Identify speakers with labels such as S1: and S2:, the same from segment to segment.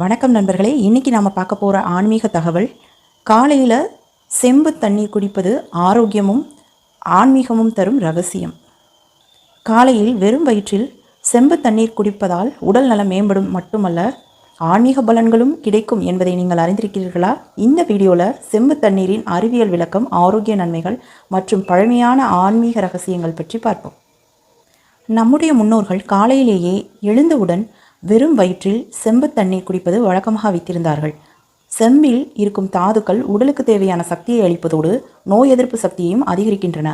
S1: வணக்கம் நண்பர்களே இன்றைக்கி நாம் பார்க்க போகிற ஆன்மீக தகவல் காலையில் செம்பு தண்ணீர் குடிப்பது ஆரோக்கியமும் ஆன்மீகமும் தரும் ரகசியம். காலையில் வெறும் வயிற்றில் செம்பு தண்ணீர் குடிப்பதால் உடல் நலம் மேம்படும் மட்டுமல்ல ஆன்மீக பலன்களும் கிடைக்கும் என்பதை நீங்கள் அறிந்திருக்கிறீர்களா? இந்த வீடியோவில் செம்பு தண்ணீரின் அறிவியல் விளக்கம் ஆரோக்கிய நன்மைகள் மற்றும் பழமையான ஆன்மீக ரகசியங்கள் பற்றி பார்ப்போம். நம்முடைய முன்னோர்கள் காலையிலேயே எழுந்தவுடன் வெறும் வயிற்றில் செம்பு தண்ணீர் குடிப்பது வழக்கமாக வைத்திருந்தார்கள். செம்பில் இருக்கும் தாதுக்கள் உடலுக்கு தேவையான சக்தியை அளிப்பதோடு நோய் எதிர்ப்பு சக்தியையும் அதிகரிக்கின்றன.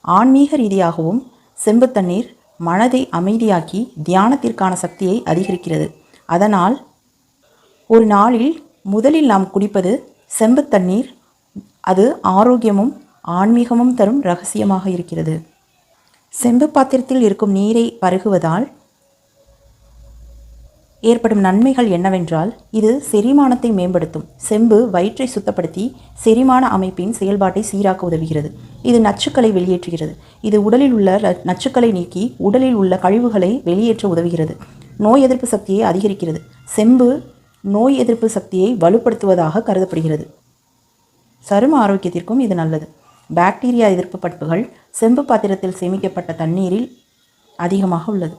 S1: ஆன்மீக ரீதியாகவும் செம்பு தண்ணீர் மனதை அமைதியாக்கி தியானத்திற்கான சக்தியை அதிகரிக்கிறது. அதனால் ஒரு நாளில் முதலில் நாம் குடிப்பது செம்பு தண்ணீர். அது ஆரோக்கியமும் ஆன்மீகமும் தரும் ரகசியமாக இருக்கிறது. செம்பு பாத்திரத்தில் இருக்கும் நீரை பருகுவதால் ஏற்படும் நன்மைகள் என்னவென்றால் இது செரிமானத்தை மேம்படுத்தும். செம்பு வயிற்றை சுத்தப்படுத்தி செரிமான அமைப்பின் செயல்பாட்டை சீராக்க உதவுகிறது. இது நச்சுக்களை வெளியேற்றுகிறது. இது உடலில் உள்ள நச்சுக்களை நீக்கி உடலில் உள்ள கழிவுகளை வெளியேற்ற உதவுகிறது. நோய் எதிர்ப்பு சக்தியை அதிகரிக்கிறது. செம்பு நோய் எதிர்ப்பு சக்தியை வலுப்படுத்துவதாக கருதப்படுகிறது. சரும ஆரோக்கியத்திற்கும் இது நல்லது. பாக்டீரியா எதிர்ப்பு பண்புகள் செம்பு பாத்திரத்தில் சேமிக்கப்பட்ட தண்ணீரில் அதிகமாக உள்ளது.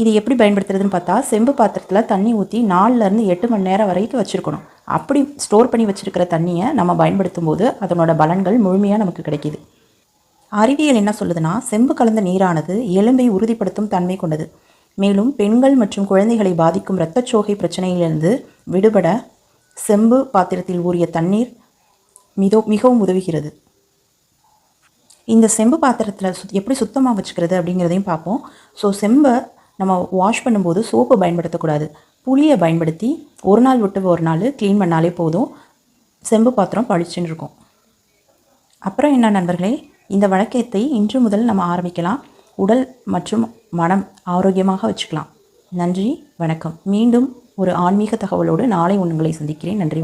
S1: இது எப்படி பயன்படுத்துறதுன்னு பார்த்தா செம்பு பாத்திரத்தில் தண்ணி ஊற்றி நாலுலேருந்து எட்டு மணி நேரம் வரைக்கும் வச்சுருக்கணும். அப்படி ஸ்டோர் பண்ணி வச்சுருக்கிற தண்ணியை நம்ம பயன்படுத்தும் போது அதனோட பலன்கள் முழுமையாக நமக்கு கிடைக்கிது. அறிவியல் என்ன சொல்லுதுன்னா செம்பு கலந்த நீரானது எலும்பை உறுதிப்படுத்தும் தன்மை கொண்டது. மேலும் பெண்கள் மற்றும் குழந்தைகளை பாதிக்கும் இரத்தச்சோகை பிரச்சனையிலிருந்து விடுபட செம்பு பாத்திரத்தில் ஊறிய தண்ணீர் மிதோ மிகவும் உதவுகிறது. இந்த செம்பு பாத்திரத்தில் சுத் எப்படி சுத்தமாக வச்சுக்கிறது அப்படிங்கிறதையும் பார்ப்போம். ஸோ செம்பை நம்ம வாஷ் பண்ணும்போது சோப்பு பயன்படுத்தக்கூடாது. புளியை பயன்படுத்தி ஒரு நாள் விட்டு ஒரு நாள் க்ளீன் பண்ணாலே போதும். செம்பு பாத்திரம் பழிச்சுன்னு இருக்கும். அப்புறம் என்ன நண்பர்களே? இந்த வழக்கத்தை இன்று முதல் நம்ம ஆரம்பிக்கலாம். உடல் மற்றும் மனம் ஆரோக்கியமாக வச்சுக்கலாம். நன்றி வணக்கம். மீண்டும் ஒரு ஆன்மீக தகவலோடு நாளை உங்களை சந்திக்கிறேன். நன்றி